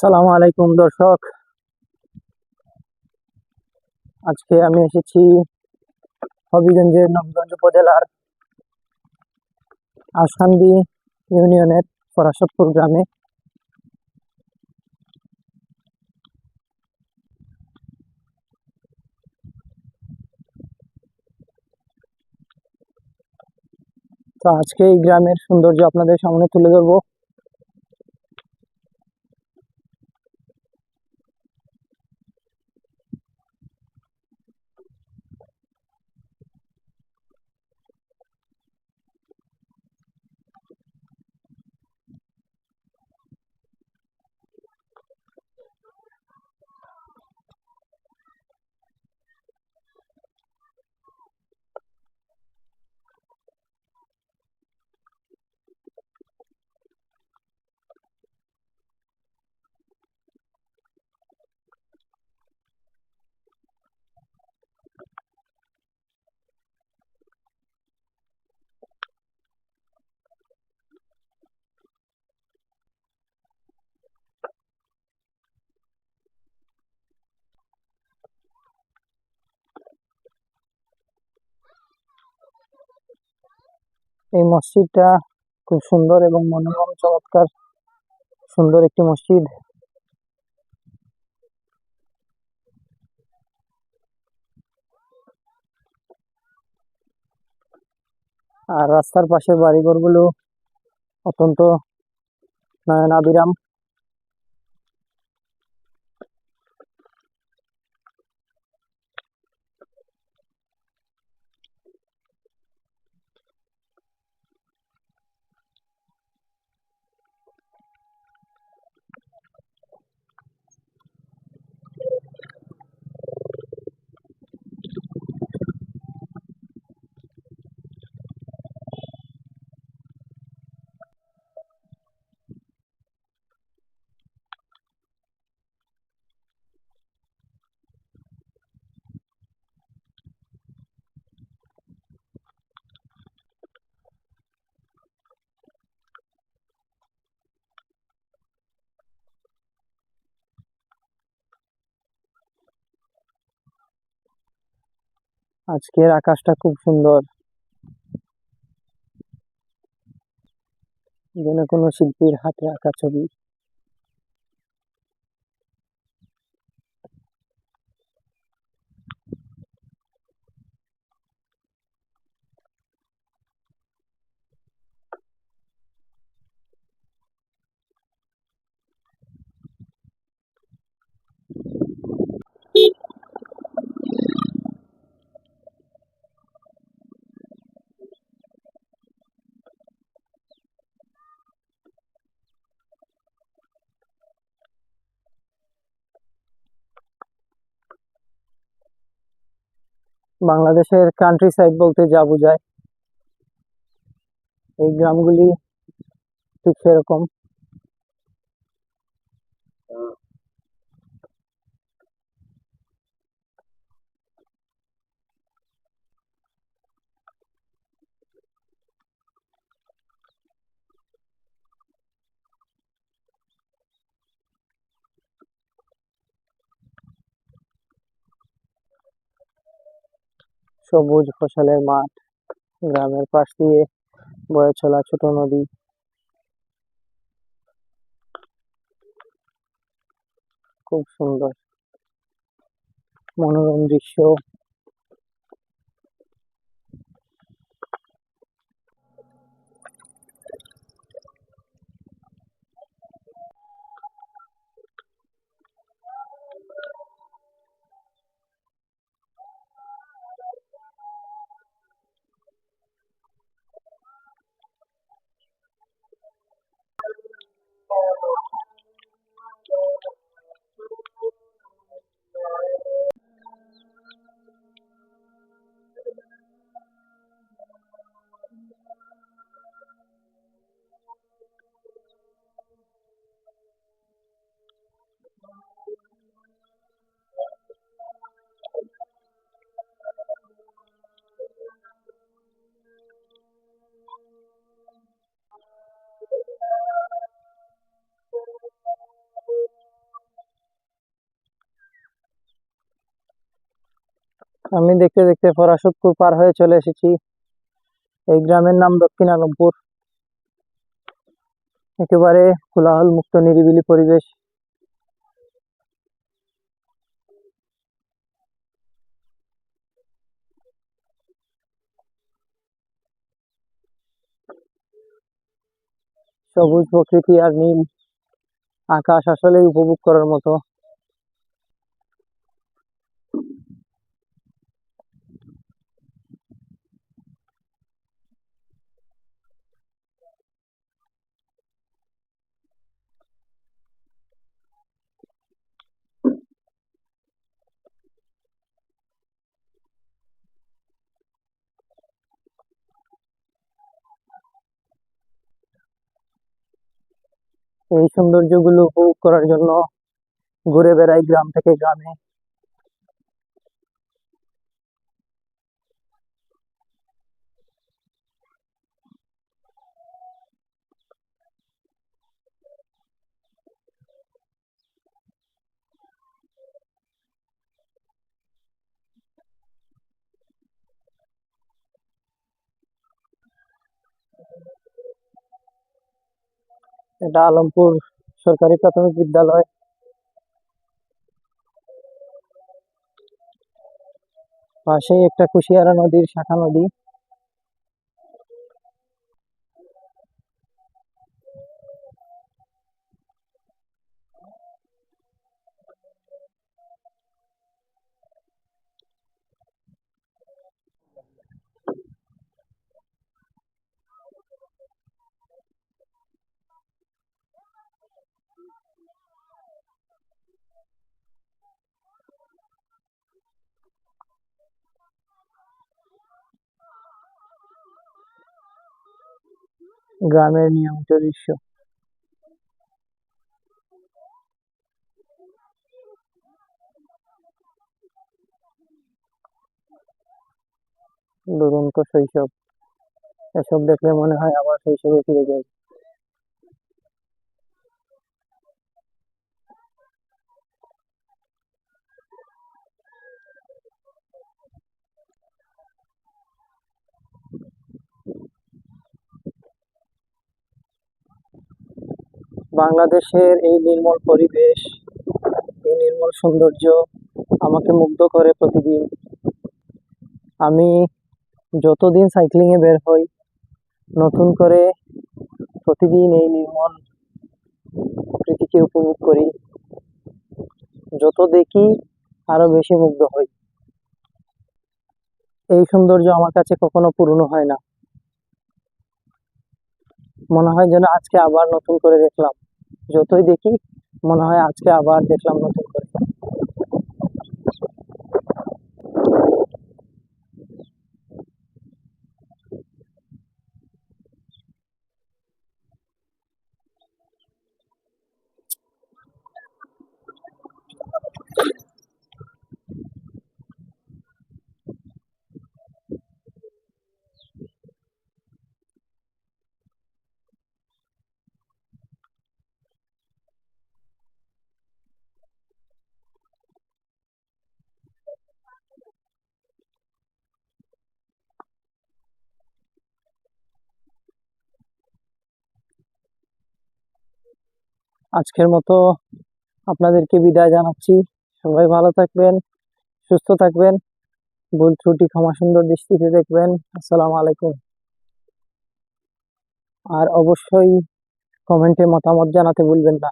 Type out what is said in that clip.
সালাম আলাইকুম, দর্শক। আজকে আমি এসেছি হবিগঞ্জের নবগঞ্জ উপজেলার আসান্দি ইউনিয়নের ফরাসতপুর গ্রামে। তো আজকে এই গ্রামের সৌন্দর্য আপনাদের সামনে তুলে ধরবো। এই মসজিদটা খুব সুন্দর এবং মনোরম, চমৎকার, সুন্দর একটি মসজিদ। আর রাস্তার পাশে বাড়িঘরগুলো অত্যন্ত নয়নাভিরাম আজকের আকাশটা খুব সুন্দর। যেন কোনো শিল্পীর হাতে আঁকা ছবি। বাংলাদেশের কান্ট্রি সাইড বলতে যা বোঝায়। এই গ্রামগুলি ঠিক সেরকম। সবুজ ফসলের মাঠ। গ্রামের পাশ দিয়ে বয়ে চলা ছোট নদী। খুব সুন্দর। মনোরম দৃশ্য। আমি দেখতে দেখতে ফরাসতপুর পার হয়ে চলে এসেছি। এই গ্রামের নাম দক্ষিণ আলমপুর একেবারে কোলাহল মুক্ত, নিরিবিলি পরিবেশ। সবুজ প্রকৃতি আর নীল। আকাশ আসলেই উপভোগ করার মতো। এই সৌন্দর্যগুলো উপভোগ করার জন্য ঘুরে বেড়াই গ্রাম থেকে গ্রামে। এটা আলমপুর সরকারি প্রাথমিক বিদ্যালয়। পাশেই একটা কুশিয়ারা নদীর শাখা নদী। গ্রামের নিয়মিত দৃশ্য। দুরন্ত শৈশব। এসব দেখলে মনে হয় আবার শৈশবে ফিরে যাই। বাংলাদেশের এই নির্মল পরিবেশ, এই নির্মল সৌন্দর্য আমাকে মুগ্ধ করে প্রতিদিন। আমি যতদিন সাইক্লিং এ বের হই, নতুন করে প্রতিদিন এই নির্মল প্রকৃতিকে উপভোগ করি। যত দেখি, আরও বেশি মুগ্ধ হই। এই সৌন্দর্য আমার কাছে কখনো পুরনো হয় না। মনে হয় যেন আজকে আবার নতুন করে দেখলাম। যতই দেখি মনে হয় আজকে আবার দেখলাম নতুন করে আজকের মতো আপনাদেরকে বিদায় জানাচ্ছি। সবাই ভালো থাকবেন, সুস্থ থাকবেন, ভুল ত্রুটি ক্ষমা সুন্দর দৃষ্টিতে দেখবেন। আসসালামু আলাইকুম। আর অবশ্যই কমেন্টে মতামত জানাতে ভুলবেন না।